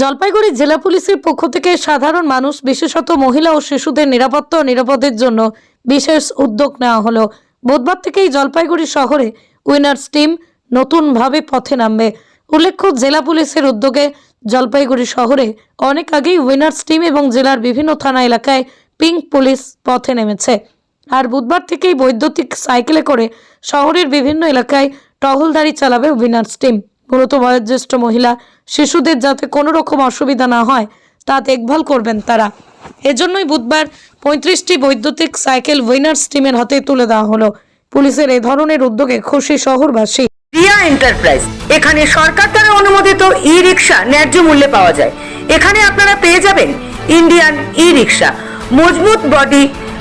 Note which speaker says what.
Speaker 1: জলপাইগুড়ি জেলা পুলিশের পক্ষ থেকে সাধারণ মানুষ, বিশেষত মহিলা ও শিশুদের নিরাপত্তা ও নিরাপদের জন্য বিশেষ উদ্যোগ নেওয়া হলো। বুধবার থেকেই জলপাইগুড়ি শহরে উইনার্স টিম নতুনভাবে পথে নামবে। উল্লেখ্য, জেলা পুলিশের উদ্যোগে জলপাইগুড়ি শহরে অনেক আগেই উইনার্স টিম এবং জেলার বিভিন্ন থানা এলাকায় পিঙ্ক পুলিশ পথে নেমেছে। আর বুধবার থেকেই বৈদ্যুতিক সাইকেলে করে শহরের বিভিন্ন এলাকায় টহলদারি চালাবে উইনার্স টিম। মূলত বয়োজ্যেষ্ঠ মহিলা, শিশুদের যাতে কোনো রকম অসুবিধা না হয়, তা দেখভাল করবেন তারা। এজন্যই বুধবার পঁয়ত্রিশটি বৈদ্যুতিক সাইকেল উইনার্স টিমের হাতে তুলে দেওয়া হলো। পুলিশের এ ধরনের উদ্যোগে খুশি শহরবাসী।
Speaker 2: রিয়া এন্টারপ্রাইজ, এখানে সরকার দ্বারা অনুমোদিত ই রিক্সা ন্যায্য মূল্যে পাওয়া যায়। এখানে আপনারা পেয়ে যাবেন ইন্ডিয়ান ই রিক্সা মজবুত বডি